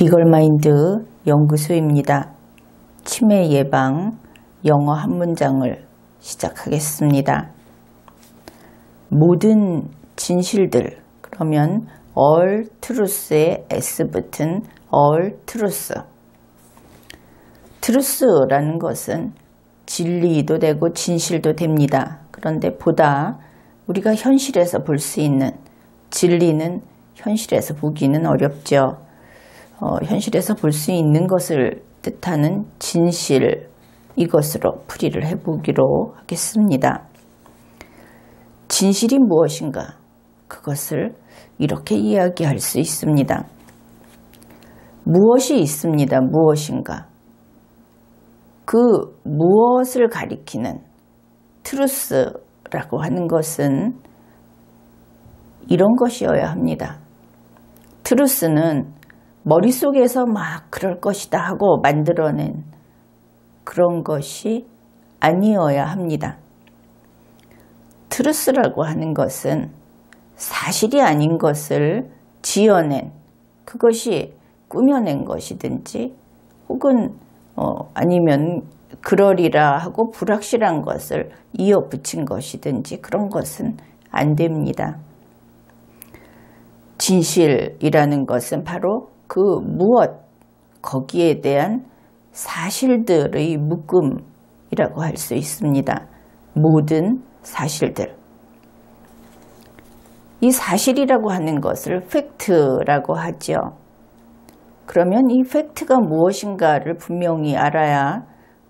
리걸마인드 연구소입니다. 치매 예방 영어 한 문장을 시작하겠습니다. 모든 진실들 그러면 all truth에 s 붙은 all truth truth라는 것은 진리도 되고 진실도 됩니다. 그런데 보다 우리가 현실에서 볼 수 있는 진리는 현실에서 보기는 어렵죠. 어, 현실에서 볼 수 있는 것을 뜻하는 진실 이것으로 풀이를 해보기로 하겠습니다. 진실이 무엇인가? 그것을 이렇게 이야기할 수 있습니다. 무엇이 있습니다. 무엇인가? 그 무엇을 가리키는 트루스라고 하는 것은 이런 것이어야 합니다. 트루스는 머릿속에서 막 그럴 것이다 하고 만들어낸 그런 것이 아니어야 합니다. 트루스라고 하는 것은 사실이 아닌 것을 지어낸 그것이 꾸며낸 것이든지 혹은 어, 아니면 그러리라 하고 불확실한 것을 이어붙인 것이든지 그런 것은 안 됩니다. 진실이라는 것은 바로 그 무엇 거기에 대한 사실들의 묶음이라고 할 수 있습니다. 모든 사실들. 이 사실이라고 하는 것을 팩트라고 하죠. 그러면 이 팩트가 무엇인가를 분명히 알아야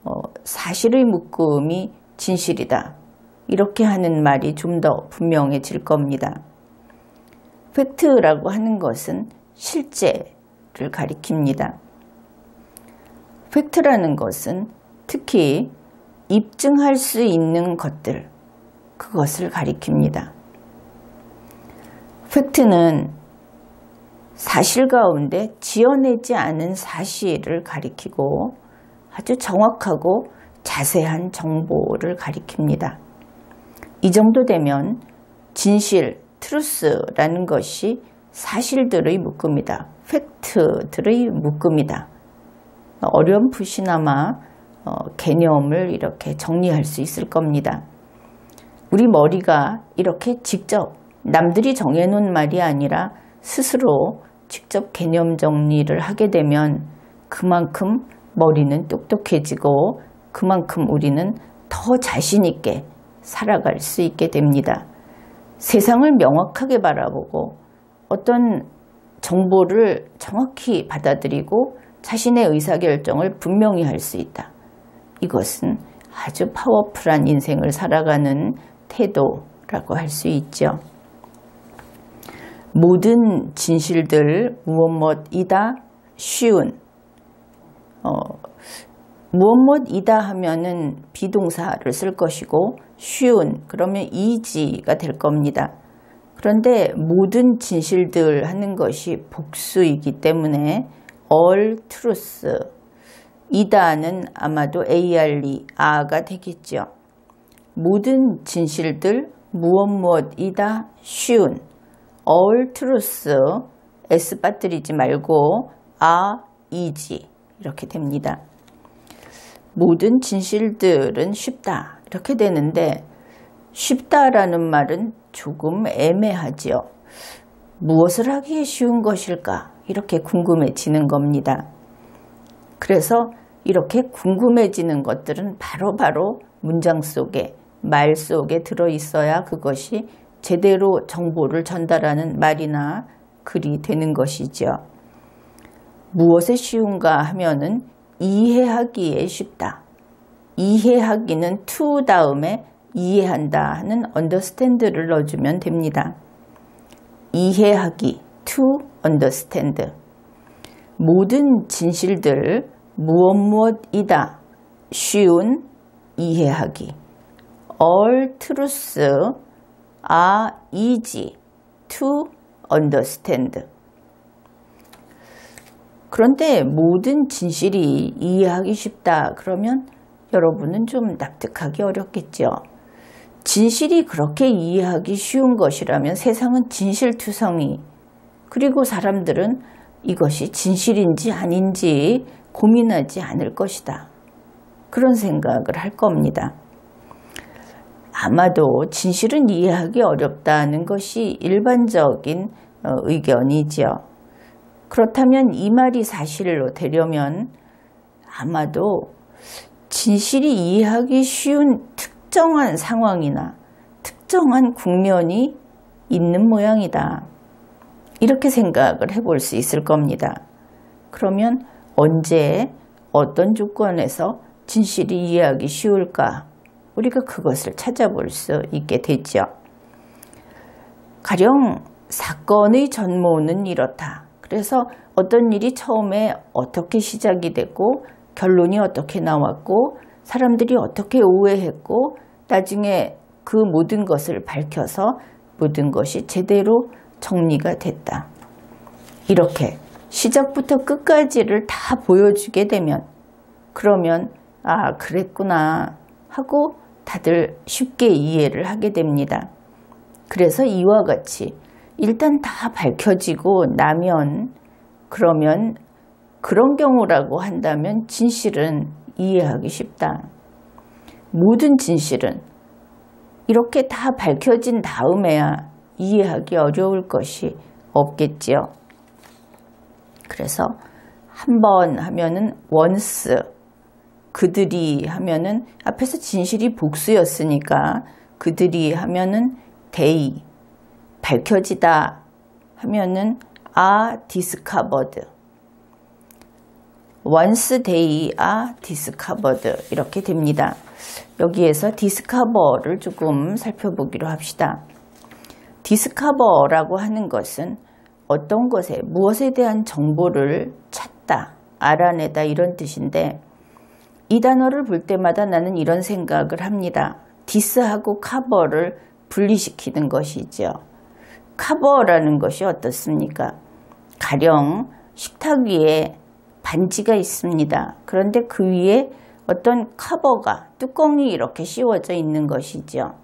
어, 사실의 묶음이 진실이다. 이렇게 하는 말이 좀 더 분명해질 겁니다. 팩트라고 하는 것은 실제 를 가리킵니다. 팩트라는 것은 특히 입증할 수 있는 것들, 그것을 가리킵니다. 팩트는 사실 가운데 지어내지 않은 사실을 가리키고 아주 정확하고 자세한 정보를 가리킵니다. 이 정도 되면 진실, 트루스라는 것이 사실들의 묶음이다. 팩트들의 묶음이다. 어렴풋이나마 어, 개념을 이렇게 정리할 수 있을 겁니다. 우리 머리가 이렇게 직접 남들이 정해놓은 말이 아니라 스스로 직접 개념 정리를 하게 되면 그만큼 머리는 똑똑해지고 그만큼 우리는 더 자신 있게 살아갈 수 있게 됩니다. 세상을 명확하게 바라보고 어떤 정보를 정확히 받아들이고 자신의 의사결정을 분명히 할 수 있다. 이것은 아주 파워풀한 인생을 살아가는 태도라고 할 수 있죠. 모든 진실들 무엇 무엇이다 쉬운 어, 무엇 무엇이다 하면은 비동사를 쓸 것이고 쉬운 그러면 이지가 될 겁니다. 그런데 모든 진실들 하는 것이 복수이기 때문에 all truth 이다는 아마도 ARE 아가 되겠죠. 모든 진실들 무엇 무엇이다 쉬운 all truth S 빠뜨리지 말고 아 이지 이렇게 됩니다. 모든 진실들은 쉽다 이렇게 되는데 쉽다라는 말은 조금 애매하지요. 무엇을 하기에 쉬운 것일까 이렇게 궁금해지는 겁니다. 그래서 이렇게 궁금해지는 것들은 바로바로 바로 문장 속에 말 속에 들어 있어야 그것이 제대로 정보를 전달하는 말이나 글이 되는 것이죠. 무엇에 쉬운가 하면은 이해하기에 쉽다. 이해하기는 to 다음에 이해한다 하는 understand를 넣어주면 됩니다. 이해하기 to understand. 모든 진실들 무엇 무엇이다. 쉬운 이해하기. All truths are easy to understand. 그런데 모든 진실이 이해하기 쉽다. 그러면 여러분은 좀 납득하기 어렵겠죠. 진실이 그렇게 이해하기 쉬운 것이라면 세상은 진실투성이 그리고 사람들은 이것이 진실인지 아닌지 고민하지 않을 것이다. 그런 생각을 할 겁니다. 아마도 진실은 이해하기 어렵다는 것이 일반적인 어, 의견이지요. 그렇다면 이 말이 사실로 되려면 아마도 진실이 이해하기 쉬운 특 정한 상황이나 특정한 국면이 있는 모양이다. 이렇게 생각을 해볼 수 있을 겁니다. 그러면 언제 어떤 조건에서 진실이 이해하기 쉬울까? 우리가 그것을 찾아볼 수 있게 되죠. 가령 사건의 전모는 이렇다. 그래서 어떤 일이 처음에 어떻게 시작이 됐고 결론이 어떻게 나왔고 사람들이 어떻게 오해했고 나중에 그 모든 것을 밝혀서 모든 것이 제대로 정리가 됐다. 이렇게 시작부터 끝까지를 다 보여주게 되면 그러면 아 그랬구나 하고 다들 쉽게 이해를 하게 됩니다. 그래서 이와 같이 일단 다 밝혀지고 나면 그러면 그런 경우라고 한다면 진실은 이해하기 쉽다. 모든 진실은 이렇게 다 밝혀진 다음에야 이해하기 어려울 것이 없겠지요. 그래서 한 번 하면은 원스 그들이 하면은 앞에서 진실이 복수였으니까 그들이 하면은 데이 밝혀지다 하면은 아 디스카버드 once they are discovered 이렇게 됩니다. 여기에서 discover를 조금 살펴보기로 합시다. discover라고 하는 것은 어떤 것에 무엇에 대한 정보를 찾다, 알아내다 이런 뜻인데 이 단어를 볼 때마다 나는 이런 생각을 합니다. 디스하고 카버를 분리시키는 것이죠. 카버라는 것이 어떻습니까? 가령 식탁 위에 반지가 있습니다. 그런데 그 위에 어떤 커버가 뚜껑이 이렇게 씌워져 있는 것이죠.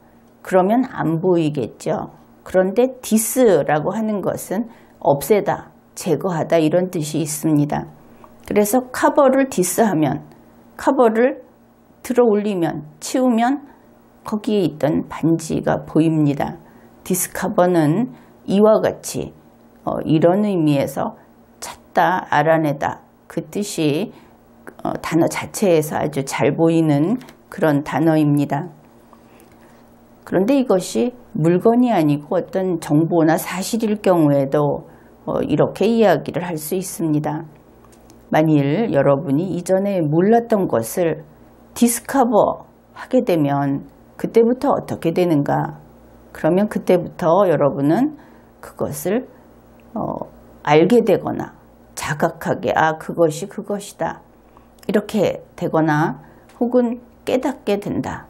그러면 안 보이겠죠. 그런데 디스라고 하는 것은 없애다, 제거하다 이런 뜻이 있습니다. 그래서 커버를 디스하면 커버를 들어 올리면 치우면 거기에 있던 반지가 보입니다. 디스커버는 이와 같이 어, 이런 의미에서 찾다, 알아내다 그 뜻이 어, 단어 자체에서 아주 잘 보이는 그런 단어입니다. 그런데 이것이 물건이 아니고 어떤 정보나 사실일 경우에도 어, 이렇게 이야기를 할 수 있습니다. 만일 여러분이 이전에 몰랐던 것을 디스커버 하게 되면 그때부터 어떻게 되는가? 그러면 그때부터 여러분은 그것을 어, 알게 되거나 자각하게 아 그것이 그것이다 이렇게 되거나 혹은 깨닫게 된다.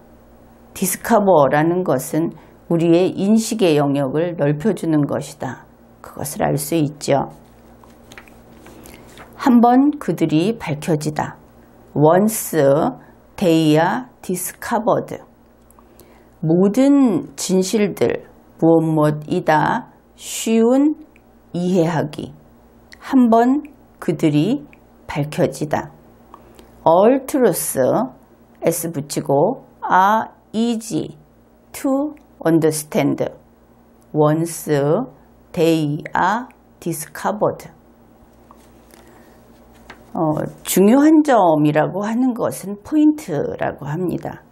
디스커버라는 것은 우리의 인식의 영역을 넓혀주는 것이다. 그것을 알 수 있죠. 한번 그들이 밝혀지다. once they are discovered. 모든 진실들 무엇 무엇이다 쉬운 이해하기. 한번 그들이 밝혀지다. all truths s 붙이고 are easy to understand once they are discovered. 어, 중요한 점이라고 하는 것은 포인트라고 합니다.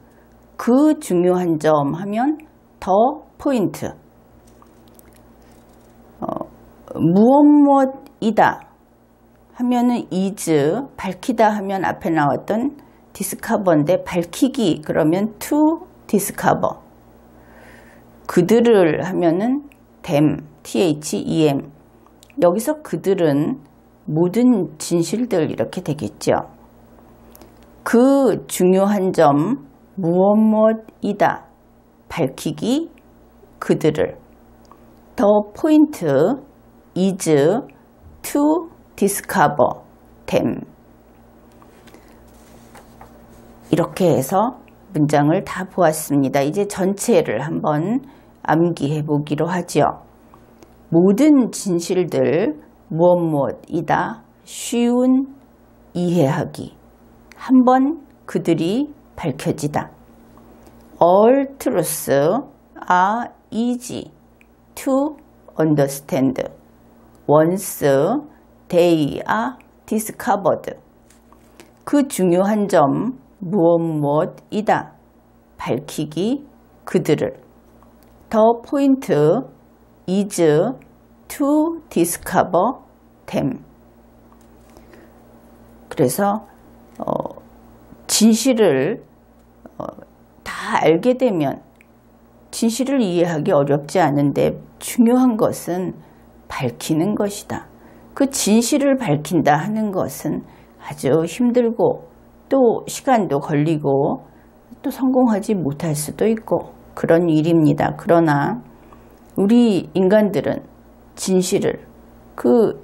그 중요한 점 하면 더 포인트. 어, 무엇 무엇이다 하면은 is 밝히다 하면 앞에 나왔던 discover인데 밝히기 그러면 to discover 그들을 하면은 them them 여기서 그들은 모든 진실들 이렇게 되겠죠. 그 중요한 점 무엇 무엇이다. 밝히기 그들을. 더 포인트 is to discover them. 이렇게 해서 문장을 다 보았습니다. 이제 전체를 한번 암기해 보기로 하죠. 모든 진실들 무엇 무엇이다 쉬운 이해하기 한번 그들이 밝혀지다 All truths are easy to understand once they are discovered 그 중요한 점 무엇 무엇이다 밝히기 그들을 The point is to discover them. 그래서 어, 진실을 어, 다 알게 되면 진실을 이해하기 어렵지 않은데 중요한 것은 밝히는 것이다. 그 진실을 밝힌다 하는 것은 아주 힘들고 또 시간도 걸리고 또 성공하지 못할 수도 있고 그런 일입니다. 그러나 우리 인간들은 진실을 그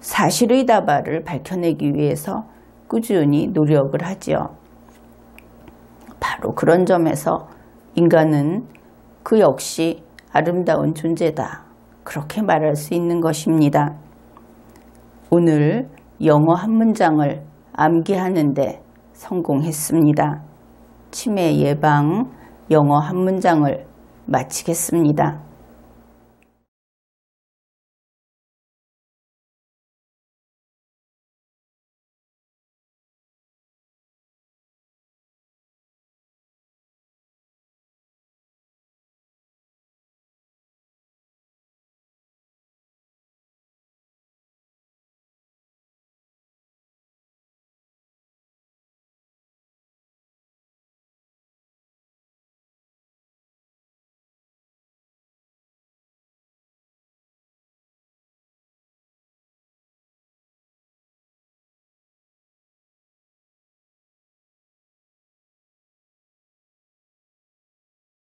사실의 다발을 밝혀내기 위해서 꾸준히 노력을 하지요. 바로 그런 점에서 인간은 그 역시 아름다운 존재다. 그렇게 말할 수 있는 것입니다. 오늘 영어 한 문장을 암기하는데 성공했습니다. 치매 예방 영어 한 문장을 마치겠습니다.